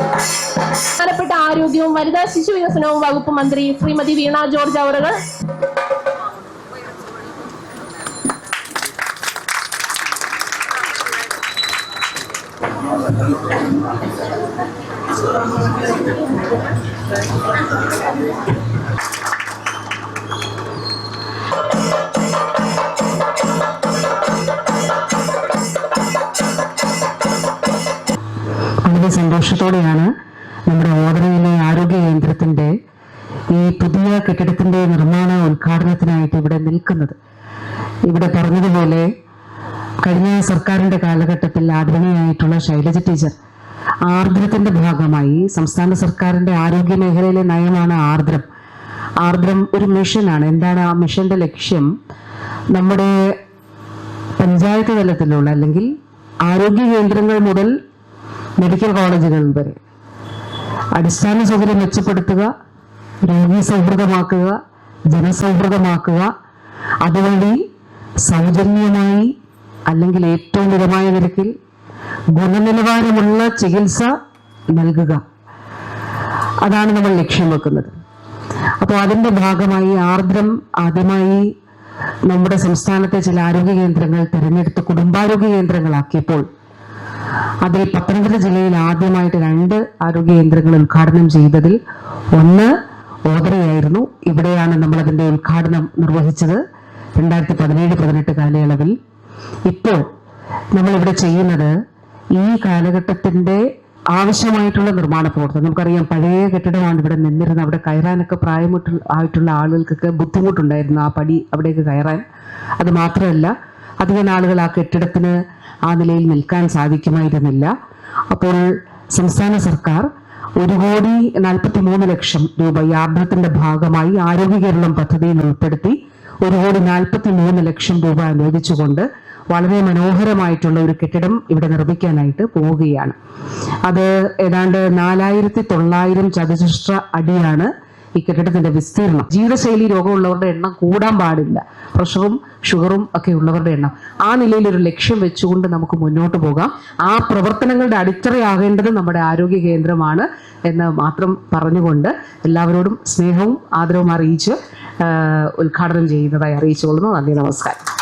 ബഹുമാനപ്പെട്ട ആരോഗ്യവും വനിതാ ശിശു വികസനവും വകുപ്പ് മന്ത്രി ശ്രീമതി വീണ ജോർജ് അവറുകൾ. വളരെ സന്തോഷത്തോടെയാണ് നമ്മുടെ ഓതനയിലെ ആരോഗ്യ കേന്ദ്രത്തിന്റെ ഈ പുതിയ കെട്ടിടത്തിന്റെ നിർമ്മാണ ഉദ്ഘാടനത്തിനായിട്ട് ഇവിടെ നിൽക്കുന്നത്. ഇവിടെ പറഞ്ഞതുപോലെ കഴിഞ്ഞ സർക്കാരിന്റെ കാലഘട്ടത്തിൽ ആദരണീയായിട്ടുള്ള ശൈലജ ടീച്ചർ ആർദ്രത്തിന്റെ ഭാഗമായി സംസ്ഥാന സർക്കാരിന്റെ ആരോഗ്യ മേഖലയിലെ നയമാണ് ആർദ്രം. ആർദ്രം ഒരു മിഷനാണ്. എന്താണ് ആ മിഷന്റെ ലക്ഷ്യം? നമ്മുടെ പഞ്ചായത്ത് തലത്തിലുള്ള അല്ലെങ്കിൽ ആരോഗ്യ കേന്ദ്രങ്ങൾ മുതൽ മെഡിക്കൽ കോളേജുകൾ വരെ. അടിസ്ഥാന സൗകര്യം മെച്ചപ്പെടുത്തുക രോഗി സൗഹൃദമാക്കുക ജനസൗഹൃദമാക്കുക. അതുവഴി സൗജന്യമായി അല്ലെങ്കിൽ ഏറ്റവും മിതമായ നിരക്കിൽ ഗുണനിലവാരമുള്ള ചികിത്സ നൽകുക. അതാണ് നമ്മൾ ലക്ഷ്യം വെക്കുന്നത്. അപ്പോൾ അതിന്റെ ഭാഗമായി ആർദ്രം ആദ്യമായി നമ്മുടെ സംസ്ഥാനത്തെ ചില ആരോഗ്യ കേന്ദ്രങ്ങൾ തിരഞ്ഞെടുത്ത് കുടുംബാരോഗ്യ കേന്ദ്രങ്ങളാക്കിയപ്പോൾ അതിൽ പത്തനംതിട്ട ജില്ലയിൽ ആദ്യമായിട്ട് രണ്ട് ആരോഗ്യ കേന്ദ്രങ്ങൾ ഉദ്ഘാടനം ചെയ്തതിൽ ഒന്ന് ഓതറയായിരുന്നു. ഇവിടെയാണ് നമ്മൾ അതിന്റെ ഉദ്ഘാടനം നിർവഹിച്ചത്. രണ്ടായിരത്തി പതിനേഴ് പതിനെട്ട് കാലയളവിൽ. ഇപ്പോൾ നമ്മൾ ഇവിടെ ചെയ്യുന്നത് ഈ കാലഘട്ടത്തിന്റെ ആവശ്യമായിട്ടുള്ള നിർമ്മാണ പ്രവർത്തനം. നമുക്കറിയാം പഴയ കെട്ടിടമാണ് ഇവിടെ നിന്നിരുന്നത്. അവിടെ കയറാനൊക്കെ പ്രായമായിട്ടുള്ള ആളുകൾക്കൊക്കെ ബുദ്ധിമുട്ടുണ്ടായിരുന്നു ആ പടി അവിടേക്ക് കയറാൻ. അത് മാത്രമല്ല അധികം ആളുകൾ ആ കെട്ടിടത്തിന് ആ നിലയിൽ നിൽക്കാൻ സാധിക്കുമായിരുന്നില്ല. അപ്പോൾ സംസ്ഥാന സർക്കാർ ഒരു കോടി നാൽപ്പത്തി മൂന്ന് ലക്ഷം രൂപ ഈ ആഭ്യത്തിന്റെ ഭാഗമായി ആരോഗ്യ കേരളം പദ്ധതിയിൽ ഉൾപ്പെടുത്തി ഒരു കോടി നാൽപ്പത്തി മൂന്ന് ലക്ഷം രൂപ അനുവദിച്ചുകൊണ്ട് വളരെ മനോഹരമായിട്ടുള്ള ഒരു കെട്ടിടം ഇവിടെ നിർമ്മിക്കാനായിട്ട് പോവുകയാണ്. അത് ഏതാണ്ട് നാലായിരത്തി തൊള്ളായിരം ചതുശ്ര അടിയാണ് ഈ കെട്ടിടത്തിന്റെ വിസ്തീർണം ജീവിതശൈലി രോഗമുള്ളവരുടെ എണ്ണം കൂടാൻ പാടില്ല. പ്രഷറും ഷുഗറും ഒക്കെ ഉള്ളവരുടെ എണ്ണം. ആ നിലയിൽ ഒരു ലക്ഷ്യം വെച്ചുകൊണ്ട് നമുക്ക് മുന്നോട്ട് പോകാം. ആ പ്രവർത്തനങ്ങളുടെ അടിത്തറയാകേണ്ടത് നമ്മുടെ ആരോഗ്യ കേന്ദ്രമാണ് എന്ന് മാത്രം പറഞ്ഞുകൊണ്ട് എല്ലാവരോടും സ്നേഹവും ആദരവും അറിയിച്ച് ഉദ്ഘാടനം ചെയ്യുന്നതായി അറിയിച്ചുകൊള്ളുന്നു. നന്ദി നമസ്കാരം.